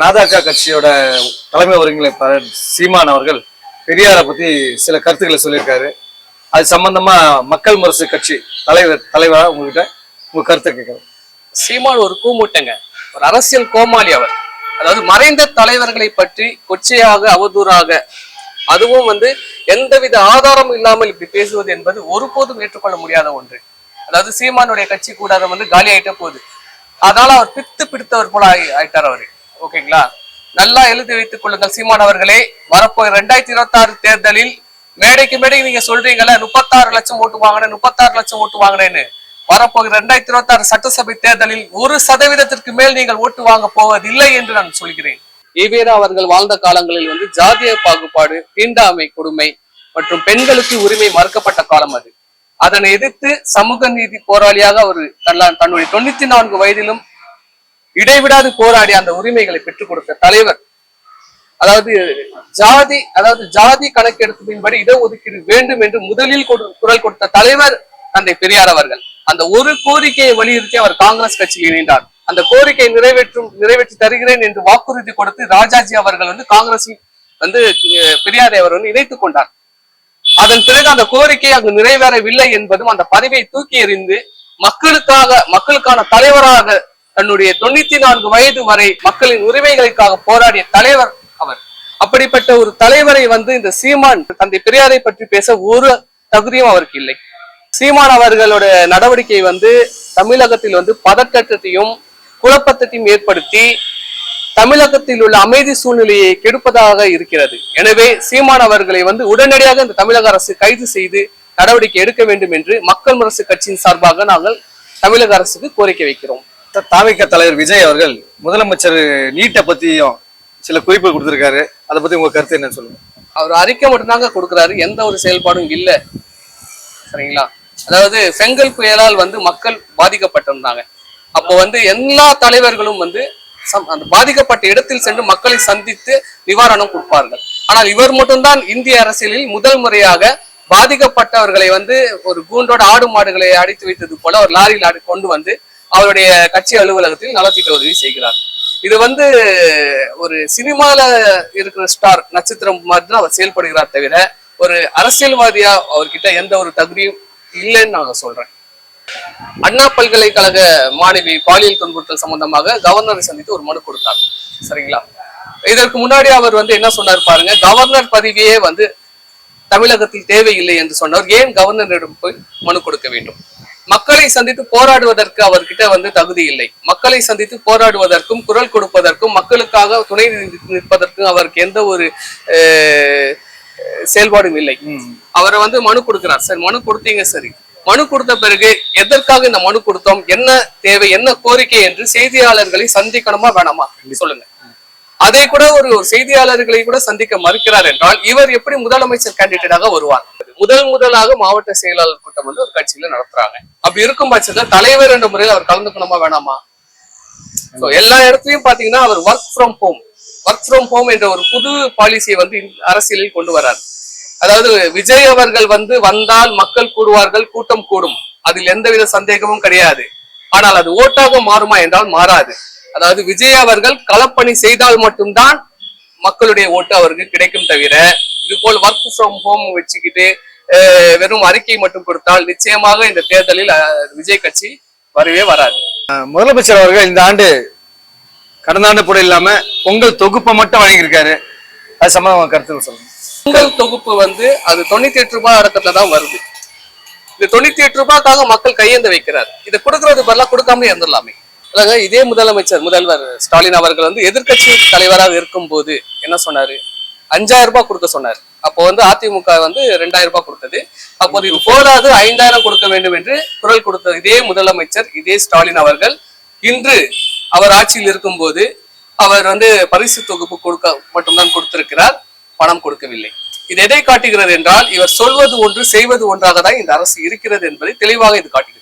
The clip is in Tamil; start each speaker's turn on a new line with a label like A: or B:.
A: நாதாக்கா கட்சியோட தலைமை ஒருங்கிணைப்பாளர் சீமான் அவர்கள் பெரியாரை பத்தி சில கருத்துக்களை சொல்லியிருக்காரு. அது சம்பந்தமா மக்கள் முரசு கட்சி தலைவர் தலைவராக உங்ககிட்ட உங்க கருத்தை கேட்கிறேன்
B: சீமான் ஒரு கூமூட்டங்க. ஒரு அரசியல் கோமாளி அவர். அதாவது மறைந்த தலைவர்களை பற்றி கொச்சையாக அவதூறாக அதுவும் வந்து எந்தவித ஆதாரமும் இல்லாமல் இப்படி பேசுவது என்பது ஒருபோதும் ஏற்றுக்கொள்ள முடியாத ஒன்று. அதாவது சீமானுடைய கட்சி கூடாரம் வந்து காலி ஆயிட்ட போகுது அதனால அவர் பித்து பிடித்தவர் போல ஆகி ஆயிட்டார் அவரு. ஓகேங்களா? நல்லா எழுதி வைத்துக் கொள்ளுங்கள் சீமான் அவர்களே. வரப்போய் ரெண்டாயிரத்தி இருபத்தி ஆறு தேர்தலில் மேடைக்கு மேடை நீங்க சொல்றீங்கல்ல முப்பத்தாறு லட்சம் ஓட்டு வாங்கினேன் முப்பத்தாறு லட்சம் ஓட்டு வாங்கினேன்னு. வரப்போகிற ரெண்டாயிரத்தி இருபத்தி ஆறு சட்டசபை தேர்தலில் ஒரு சதவீதத்திற்கு மேல் நீங்கள் ஓட்டு வாங்க போவதில்லை என்று நான் சொல்கிறேன். ஈவேரா அவர்கள் வாழ்ந்த காலங்களில் வந்து ஜாதிய பாகுபாடு தீண்டாமை கொடுமை மற்றும் பெண்களுக்கு உரிமை மறுக்கப்பட்ட காலம் அது. அதனை எதிர்த்து சமூக நீதி போராளியாக அவர் தன்னுடைய தொண்ணூத்தி நான்கு வயதிலும் இடைவிடாது போராடி அந்த உரிமைகளை பெற்றுக் கொடுத்த தலைவர். அதாவது ஜாதி அதாவது ஜாதி கணக்கெடுப்பின்படி இடஒதுக்கீடு வேண்டும் என்று முதலில் கொடு- குரல் கொடுத்த தலைவர் தந்தை பெரியார் அவர்கள். அந்த ஒரு கோரிக்கையை வலியுறுத்தி அவர் காங்கிரஸ் கட்சியில் இணைந்தார். அந்த கோரிக்கையை நிறைவேற்றும் நிறைவேற்றி தருகிறேன் என்று வாக்குறுதி கொடுத்து ராஜாஜி அவர்கள் வந்து காங்கிரஸில் வந்து பெரியாரை அவர் வந்து இணைத்துக் கொண்டார். அதன் பிறகு அந்த கோரிக்கை அங்கு நிறைவேறவில்லை என்பதும் அந்த பதவியை தூக்கி எறிந்து மக்களுக்காக மக்களுக்கான தலைவராக தன்னுடைய தொண்ணூத்தி நான்கு வயது வரை மக்களின் உரிமைகளுக்காக போராடிய தலைவர் அவர். அப்படிப்பட்ட ஒரு தலைவரை வந்து இந்த சீமான் தந்தை பெரியாரை பற்றி பேச ஒரு தகுதியும் அவருக்கு இல்லை. சீமான் அவர்களோட நடவடிக்கை வந்து தமிழகத்தில் வந்து பதற்றத்தையும் குழப்பத்தையும் ஏற்படுத்தி தமிழகத்தில் உள்ள அமைதி சூழ்நிலையை கெடுப்பதாக இருக்கிறது. எனவே சீமான் அவர்களை வந்து உடனடியாக இந்த தமிழக அரசு கைது செய்து நடவடிக்கை எடுக்க வேண்டும் என்று மக்கள் முரசு கட்சியின் சார்பாக நாங்கள் தமிழக அரசுக்கு கோரிக்கை வைக்கிறோம்.
A: தாவிக தலைவர் விஜய் அவர்கள் முதலமைச்சர் நீட்டை பத்தியும் சில குறிப்பு கொடுத்திருக்காரு. அதை பத்தி உங்க கருத்து என்னன்னு சொல்லுங்க.
B: அவர் அறிக்கை மட்டும்தாங்க கொடுக்குறாரு. எந்த ஒரு செயல்பாடும் இல்லை. சரிங்களா? அதாவது செங்கல் புயலால் வந்து மக்கள் பாதிக்கப்பட்டிருந்தாங்க. அப்போ வந்து எல்லா தலைவர்களும் வந்து அந்த பாதிக்கப்பட்ட இடத்தில் சென்று மக்களை சந்தித்து நிவாரணம் கொடுப்பார்கள். ஆனால் இவர் மட்டும்தான் இந்திய அரசியலில் முதல் முறையாக பாதிக்கப்பட்டவர்களை வந்து ஒரு கூண்டோட ஆடு மாடுகளை அடைத்து வைத்தது போல ஒரு லாரியில் கொண்டு வந்து அவருடைய கட்சி அலுவலகத்தில் நலத்திட்ட உதவி செய்கிறார். இது வந்து ஒரு சினிமால இருக்கிற ஸ்டார் நட்சத்திரம் மாதிரி தான் அவர் செயல்படுகிறார் தவிர ஒரு அரசியல்வாதியா அவர்கிட்ட எந்த ஒரு தகுதியும் இல்லைன்னு நான் சொல்றேன். அண்ணா பல்கலைக்கழக மாணவி பாலியல் துன்புறுத்தல் சம்பந்தமாக கவர்னரை சந்தித்து ஒரு மனு கொடுத்தார். சரிங்களா? இதற்கு முன்னாடி அவர் வந்து என்ன சொன்னார் பாருங்க கவர்னர் பதவியே வந்து தமிழகத்தில் தேவையில்லை என்று சொன்னவர் ஏன் கவர்னரிடம் போய் மனு கொடுக்க வேண்டும்? மக்களை சந்தித்து போராடுவதற்கு அவர்கிட்ட வந்து தகுதி இல்லை. மக்களை சந்தித்து போராடுவதற்கும் குரல் கொடுப்பதற்கும் மக்களுக்காக துணை நிற்பதற்கும் அவருக்கு எந்த ஒரு செயல்பாடும் இல்லை. அவரை வந்து மனு கொடுக்கிறார். சரி மனு கொடுத்தீங்க சரி. மனு கொடுத்த பிறகு எதற்காக இந்த மனு கொடுத்தோம்? என்ன தேவை? என்ன கோரிக்கை? என்று செய்தியாளர்களை சந்திக்கணுமா வேணாமா? சொல்லுங்க. அதை கூட ஒரு செய்தியாளர்களை கூட சந்திக்க மறுக்கிறார் என்றால் இவர் எப்படி முதலமைச்சர் கேண்டிடேட்டாக வருவார்? முதல் முதலாக மாவட்ட செயலாளர் கூட்டம் வந்து ஒரு கட்சியில நடத்துறாங்க. அப்படி இருக்கும் பட்சத்துல தலைவர் என்ற முறையில் அவர் கலந்துக்கணுமா வேணாமா? எல்லா இடத்துலயும் பாத்தீங்கன்னா அவர் work from home work from home என்ற ஒரு புது பாலிசியை வந்து அரசியலில் கொண்டு வரார் அதாவது விஜய் அவர்கள் வந்து வந்தால் மக்கள் கூடுவார்கள் கூட்டம் கூடும். அதில் எந்தவித சந்தேகமும் கிடையாது. ஆனால் அது ஓட்டாக மாறுமா என்றால் மாறாது. அதாவது விஜய் அவர்கள் களப்பணி செய்தால் மட்டும்தான் மக்களுடைய ஓட்டு அவருக்கு கிடைக்கும் தவிர இது போல் ஒர்க் ஃப்ரம் ஹோம் வச்சுக்கிட்டு வெறும் அறிக்கை மட்டும் கொடுத்தால் நிச்சயமாக இந்த தேர்தலில் விஜய் கட்சி வரவே வராது.
A: முதலமைச்சர் அவர்கள் இந்த ஆண்டு கடந்த ஆண்டு கூட இல்லாம பொங்கல் தொகுப்பை மட்டும் வழங்கியிருக்காரு. அது சம்பந்தமா கருத்து சொல்லுங்க.
B: பொங்கல் தொகுப்பு வந்து அது தொண்ணூத்தி எட்டு ரூபாய் அடக்கத்துல தான் வருது. இந்த தொண்ணூத்தி எட்டு ரூபாய்க்காக மக்கள் கையேந்த வைக்கிறார். இதை கொடுக்கறது பதிலாக கொடுக்காம இருந்துடலாமே. இதே முதலமைச்சர் முதல்வர் ஸ்டாலின் அவர்கள் வந்து எதிர்க்கட்சி தலைவராக இருக்கும்போது என்ன சொன்னாரு? அஞ்சாயிரம் ரூபாய் கொடுக்க சொன்னார். அப்போ வந்து அதிமுக வந்து ரெண்டாயிரம் ரூபாய் கொடுத்தது. அப்போது இது போதாது ஐந்தாயிரம் கொடுக்க வேண்டும் என்று குரல் கொடுத்த இதே முதலமைச்சர் இதே ஸ்டாலின் அவர்கள். இன்று அவர் ஆட்சியில் இருக்கும்போது அவர் வந்து பரிசு தொகுப்பு கொடுக்க மட்டும்தான் கொடுத்திருக்கிறார் பணம் கொடுக்கவில்லை. இது எதை காட்டுகிறது என்றால் இவர் சொல்வது ஒன்று செய்வது ஒன்றாக தான் இந்த அரசு இருக்கிறது என்பதை தெளிவாக இது காட்டுகிறது.